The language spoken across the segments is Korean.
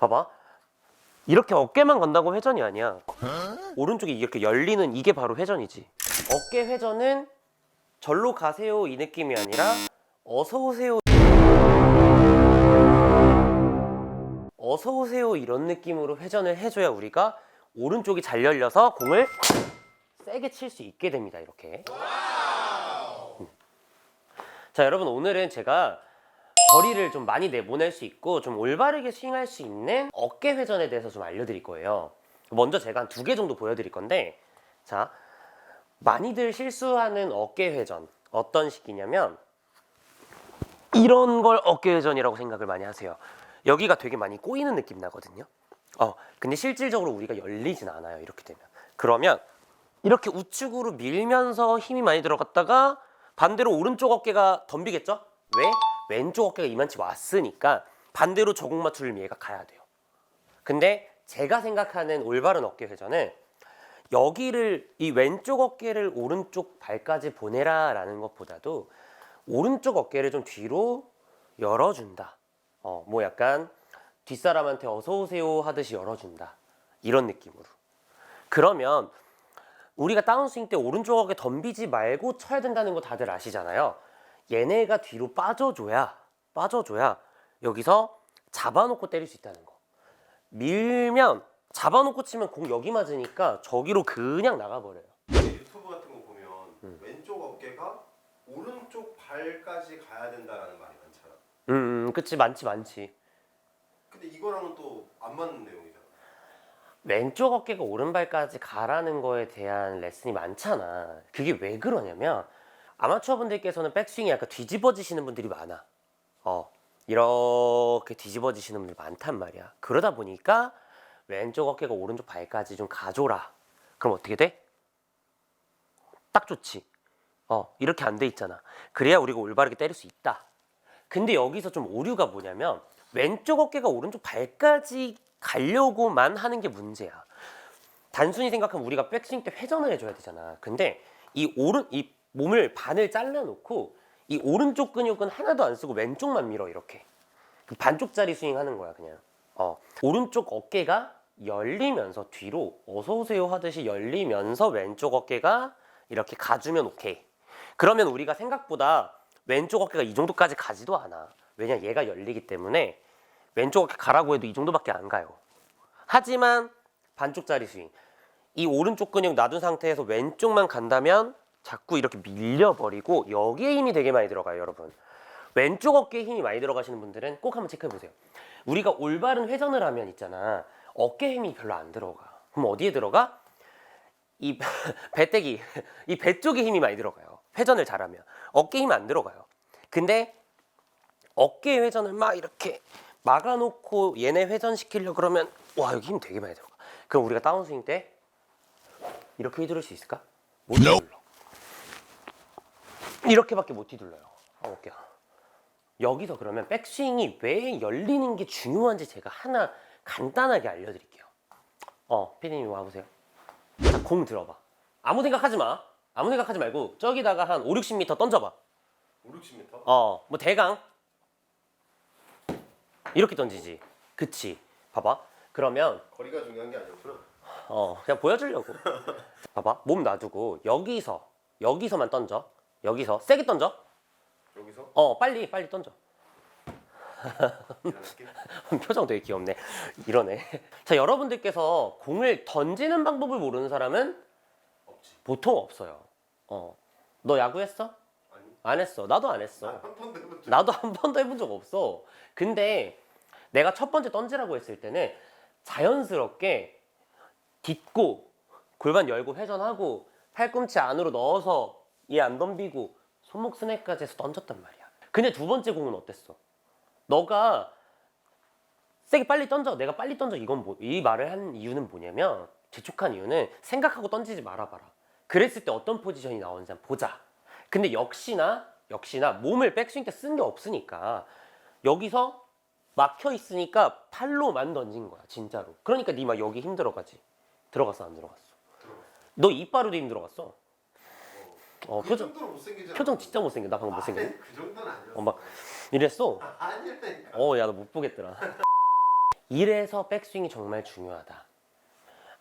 봐봐. 이렇게 어깨만 건다고 회전이 아니야. 오른쪽이 이렇게 열리는 이게 바로 회전이지. 어깨 회전은 절로 가세요 이 느낌이 아니라 어서 오세요. 어서 오세요 이런 느낌으로 회전을 해줘야 우리가 오른쪽이 잘 열려서 공을 세게 칠 수 있게 됩니다. 이렇게. 음. 자 여러분 오늘은 제가 거리를 좀 많이 내보낼 수 있고 좀 올바르게 스윙할 수 있는 어깨 회전에 대해서 좀 알려드릴 거예요. 먼저 제가 한 두 개 정도 보여드릴 건데, 자 많이들 실수하는 어깨 회전 어떤 식이냐면 이런 걸 어깨 회전이라고 생각을 많이 하세요. 여기가 되게 많이 꼬이는 느낌 나거든요. 어, 근데 실질적으로 우리가 열리진 않아요. 이렇게 되면. 그러면 이렇게 우측으로 밀면서 힘이 많이 들어갔다가 반대로 오른쪽 어깨가 덤비겠죠? 왜? 왼쪽 어깨가 이만치 왔으니까 반대로 저공 맞추려면 얘가 가야 돼요. 근데 제가 생각하는 올바른 어깨 회전은 여기를 이 왼쪽 어깨를 오른쪽 발까지 보내라라는 것보다도 오른쪽 어깨를 좀 뒤로 열어준다. 어, 뭐 약간 뒷사람한테 어서 오세요 하듯이 열어준다. 이런 느낌으로. 그러면 우리가 다운스윙 때 오른쪽 어깨 덤비지 말고 쳐야 된다는 거 다들 아시잖아요. 얘네가 뒤로 빠져줘야 빠져줘야 여기서 잡아놓고 때릴 수 있다는 거. 밀면 잡아놓고 치면 공 여기 맞으니까 저기로 그냥 나가버려요. 유튜브 같은 거 보면 음. 왼쪽 어깨가 오른쪽 발까지 가야 된다라는 말이 많잖아. 음, 음, 그치 많지 많지. 근데 이거랑은 또 안 맞는 내용이잖아. 왼쪽 어깨가 오른발까지 가라는 거에 대한 레슨이 많잖아. 그게 왜 그러냐면 아마추어 분들께서는 백스윙이 약간 뒤집어지시는 분들이 많아. 어, 이렇게 뒤집어지시는 분들이 많단 말이야. 그러다 보니까 왼쪽 어깨가 오른쪽 발까지 좀 가줘라. 그럼 어떻게 돼? 딱 좋지. 어, 이렇게 안 돼 있잖아. 그래야 우리가 올바르게 때릴 수 있다. 근데 여기서 좀 오류가 뭐냐면 왼쪽 어깨가 오른쪽 발까지 가려고만 하는 게 문제야. 단순히 생각하면 우리가 백스윙 때 회전을 해줘야 되잖아. 근데 이 오른 이 몸을 반을 잘라놓고 이 오른쪽 근육은 하나도 안 쓰고 왼쪽만 밀어 이렇게 그 반쪽짜리 스윙하는 거야 그냥. 어 오른쪽 어깨가 열리면서 뒤로 어서 오세요 하듯이 열리면서 왼쪽 어깨가 이렇게 가주면 오케이. 그러면 우리가 생각보다 왼쪽 어깨가 이 정도까지 가지도 않아. 왜냐 얘가 열리기 때문에 왼쪽 어깨 가라고 해도 이 정도밖에 안 가요. 하지만 반쪽짜리 스윙. 이 오른쪽 근육 놔둔 상태에서 왼쪽만 간다면 자꾸 이렇게 밀려버리고 여기에 힘이 되게 많이 들어가요, 여러분. 왼쪽 어깨에 힘이 많이 들어가시는 분들은 꼭 한번 체크해 보세요. 우리가 올바른 회전을 하면 있잖아. 어깨 힘이 별로 안 들어가. 그럼 어디에 들어가? 이 배때기, 이 배 쪽에 힘이 많이 들어가요. 회전을 잘하면 어깨 힘 안 들어가요. 근데 어깨 회전을 막 이렇게 막아놓고 얘네 회전 시키려 그러면 와 여기 힘 되게 많이 들어가. 그럼 우리가 다운스윙 때 이렇게 휘두를 수 있을까? 못 휘둘러. 이렇게밖에 못 휘둘러요. 어, 어깨가. 여기서 그러면 백스윙이 왜 열리는 게 중요한지 제가 하나 간단하게 알려드릴게요. 어, 피디님 와보세요. 자, 공 들어봐. 아무 생각하지 마. 아무 생각하지 말고 저기다가 한 5, 60m 던져봐. 5, 60m? 어, 뭐 대강 이렇게 던지지. 그치. 봐봐. 그러면 거리가 중요한 게 아니었구나. 어 그냥 보여주려고. 봐봐. 몸 놔두고 여기서 여기서만 던져. 여기서 세게 던져. 여기서 어 빨리 빨리 던져. 표정 되게 귀엽네. 이러네. 자 여러분들께서 공을 던지는 방법을 모르는 사람은 없지. 보통 없어요. 어. 너 야구했어? 아니. 안 했어. 나도 안 했어. 한 번도 해본 적. 나도 한 번도 해본 적 없어. 근데 내가 첫 번째 던지라고 했을 때는 자연스럽게 딛고 골반 열고 회전하고 팔꿈치 안으로 넣어서 얘 안 덤비고 손목 스냅까지 해서 던졌단 말이야. 근데 두 번째 공은 어땠어? 너가 세게 빨리 던져. 내가 빨리 던져. 이건 뭐, 이 말을 한 이유는 뭐냐면 재촉한 이유는 생각하고 던지지 말아봐라. 그랬을 때 어떤 포지션이 나오는지 한번 보자. 근데 역시나 역시나 몸을 백스윙 때 쓴 게 없으니까 여기서 막혀 있으니까 팔로만 던진 거야 진짜로. 그러니까 니막 여기 힘들어가지. 들어갔어 안 들어갔어? 들어갔어. 너 이빨로도 힘들어갔어. 어그 표정 정도로 못생기지 표정. 진짜 못생겨. 나 방금 못생겼네. 아니, 그 정도는 아니었어. 어막 이랬어. 아니라니까. 어야너못 보겠더라. 이래서 백스윙이 정말 중요하다.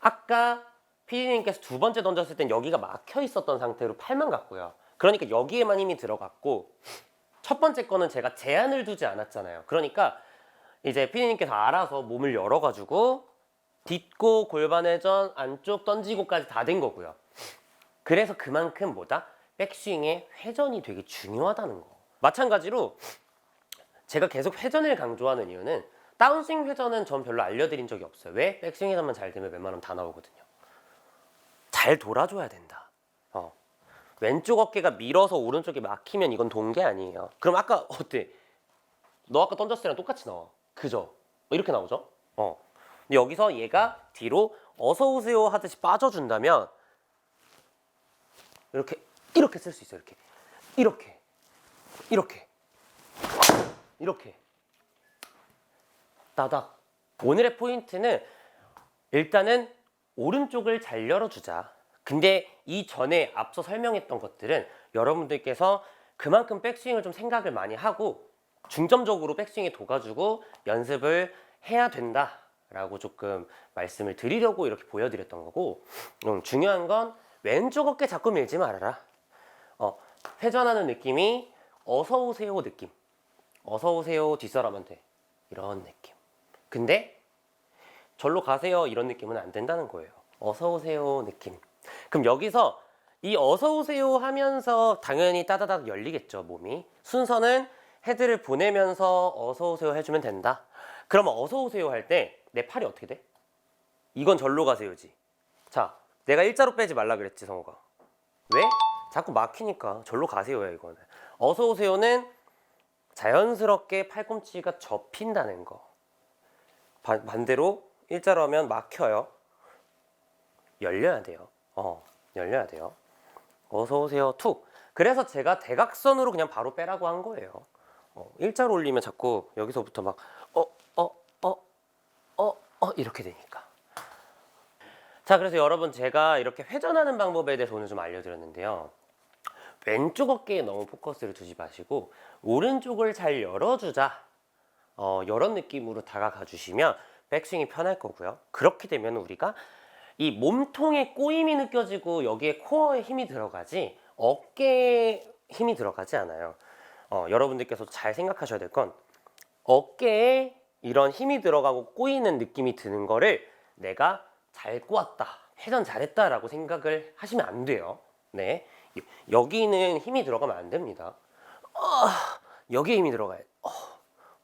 아까 피디님께서 두 번째 던졌을 땐 여기가 막혀 있었던 상태로 팔만 갔고요. 그러니까 여기에만 힘이 들어갔고 첫 번째 거는 제가 제한을 두지 않았잖아요. 그러니까 이제 피디님께서 알아서 몸을 열어가지고 딛고 골반 회전 안쪽 던지고까지 다 된 거고요. 그래서 그만큼 뭐다? 백스윙의 회전이 되게 중요하다는 거. 마찬가지로 제가 계속 회전을 강조하는 이유는 다운스윙 회전은 전 별로 알려드린 적이 없어요. 왜? 백스윙 회전만 잘 되면 웬만하면 다 나오거든요. 잘 돌아줘야 된다. 어. 왼쪽 어깨가 밀어서 오른쪽에 막히면 이건 동계 아니에요. 그럼 아까 어때? 너 아까 던졌을 때랑 똑같이 나와. 그죠? 뭐 이렇게 나오죠? 어. 근데 여기서 얘가 뒤로 어서 오세요 하듯이 빠져준다면 이렇게 이렇게 쓸 수 있어요. 이렇게 이렇게 이렇게 이렇게 따닥. 오늘의 포인트는 일단은 오른쪽을 잘 열어주자. 근데 이 전에 앞서 설명했던 것들은 여러분들께서 그만큼 백스윙을 좀 생각을 많이 하고 중점적으로 백스윙에 도가주고 연습을 해야 된다 라고 조금 말씀을 드리려고 이렇게 보여드렸던 거고 음, 중요한 건 왼쪽 어깨 자꾸 밀지 말아라. 어, 회전하는 느낌이 어서 오세요 느낌. 어서 오세요 뒷사람한 테 이런 느낌. 근데 절로 가세요 이런 느낌은 안 된다는 거예요. 어서 오세요 느낌. 그럼 여기서 이 어서 오세요 하면서 당연히 따다닥 열리겠죠 몸이. 순서는 헤드를 보내면서 어서 오세요 해주면 된다. 그러면 어서 오세요 할 때 내 팔이 어떻게 돼? 이건 절로 가세요지. 자, 내가 일자로 빼지 말라 그랬지 성호가. 왜? 자꾸 막히니까 절로 가세요야 이거는. 어서 오세요는 자연스럽게 팔꿈치가 접힌다는 거. 바- 반대로 일자로 하면 막혀요. 열려야 돼요. 어, 열려야 돼요. 어서 오세요. 툭. 그래서 제가 대각선으로 그냥 바로 빼라고 한 거예요. 어, 일자로 올리면 자꾸 여기서부터 막 어, 어, 어, 어, 어 이렇게 되니까. 자, 그래서 여러분 제가 이렇게 회전하는 방법에 대해서 오늘 좀 알려드렸는데요. 왼쪽 어깨에 너무 포커스를 두지 마시고 오른쪽을 잘 열어주자. 어, 이런 느낌으로 다가가 주시면 백스윙이 편할 거고요. 그렇게 되면 우리가 이 몸통에 꼬임이 느껴지고 여기에 코어에 힘이 들어가지 어깨에 힘이 들어가지 않아요. 어, 여러분들께서 잘 생각하셔야 될 건 어깨에 이런 힘이 들어가고 꼬이는 느낌이 드는 거를 내가 잘 꼬았다, 회전 잘했다라고 생각을 하시면 안 돼요. 네, 여기는 힘이 들어가면 안 됩니다. 아, 여기에 힘이 들어가야. 어,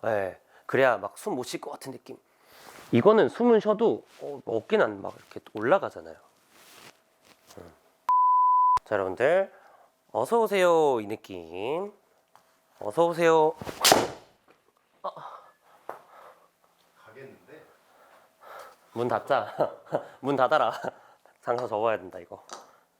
네, 그래야 막 숨 못 쉴 것 같은 느낌. 이거는 숨을 쉬어도 어, 어깨는 막 이렇게 올라가잖아요. 음. 자, 여러분들 어서 오세요 이 느낌. 어서 오세요. 가겠는데 문 닫자. 문 닫아라. 장사 접어야 된다 이거.